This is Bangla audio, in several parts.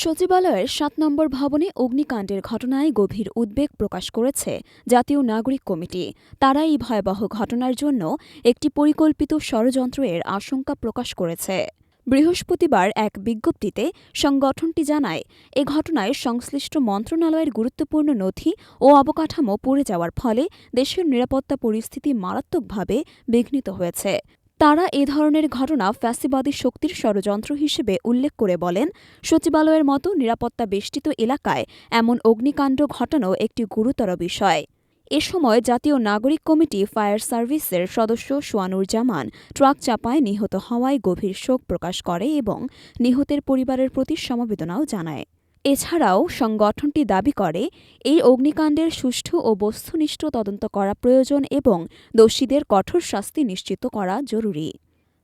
সচিবালয়ের সাত নম্বর ভবনে অগ্নিকাণ্ডের ঘটনায় গভীর উদ্বেগ প্রকাশ করেছে জাতীয় নাগরিক কমিটি। তারা এই ভয়াবহ ঘটনার জন্য একটি পরিকল্পিত ষড়যন্ত্রের আশঙ্কা প্রকাশ করেছে। বৃহস্পতিবার এক বিজ্ঞপ্তিতে সংগঠনটি জানায়, এ ঘটনায় সংশ্লিষ্ট মন্ত্রণালয়ের গুরুত্বপূর্ণ নথি ও অবকাঠামো পড়ে যাওয়ার ফলে দেশের নিরাপত্তা পরিস্থিতি মারাত্মকভাবে বিঘ্নিত হয়েছে। তারা এ ধরনের ঘটনা ফ্যাসিবাদী শক্তির ষড়যন্ত্র হিসেবে উল্লেখ করে বলেন, সচিবালয়ের মতো নিরাপত্তা বেষ্টিত এলাকায় এমন অগ্নিকাণ্ড ঘটানো একটি গুরুতর বিষয়। এ সময় জাতীয় নাগরিক কমিটি ফায়ার সার্ভিসের সদস্য সোয়ানুর জামান ট্রাক চাপায় নিহত হওয়ায় গভীর শোক প্রকাশ করে এবং নিহতের পরিবারের প্রতি সমবেদনাও জানায়। এছাড়াও সংগঠনটি দাবি করে, এই অগ্নিকাণ্ডের সুষ্ঠু ও বস্তুনিষ্ঠ তদন্ত করা প্রয়োজন এবং দোষীদের কঠোর শাস্তি নিশ্চিত করা জরুরি।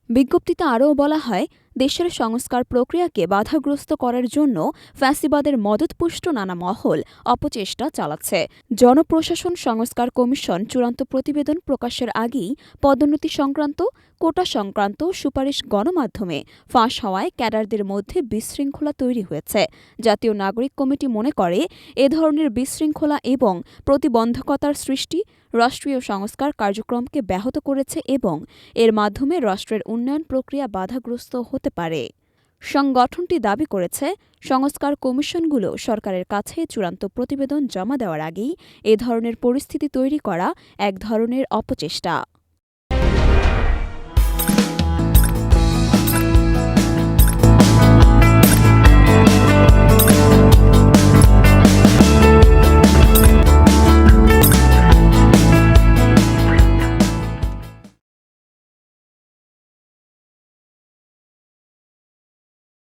বিজ্ঞপ্তিতে আরও বলা হয় দেশের সংস্কার প্রক্রিয়াকে বাধাগ্রস্ত করার জন্য ফ্যাসিবাদের মদতপুষ্ট নানা মহল অপচেষ্টা চালাচ্ছে। জনপ্রশাসন সংস্কার কমিশন চূড়ান্ত প্রতিবেদন প্রকাশের আগেই পদোন্নতি সংক্রান্ত, কোটা সংক্রান্ত সুপারিশ গণমাধ্যমে ফাঁস হওয়ায় ক্যাডারদের মধ্যে বিশৃঙ্খলা তৈরি হয়েছে। জাতীয় নাগরিক কমিটি মনে করে, এ ধরনের বিশৃঙ্খলা এবং প্রতিবন্ধকতার সৃষ্টি রাষ্ট্রীয় সংস্কার কার্যক্রমকে ব্যাহত করেছে এবং এর মাধ্যমে রাষ্ট্রের উন্নয়ন প্রক্রিয়া বাধাগ্রস্ত হতে পারে। সংগঠনটি দাবি করেছে, সংস্কার কমিশনগুলো সরকারের কাছে চূড়ান্ত প্রতিবেদন জমা দেওয়ার আগেই এ ধরনের পরিস্থিতি তৈরি করা এক ধরনের অপচেষ্টা।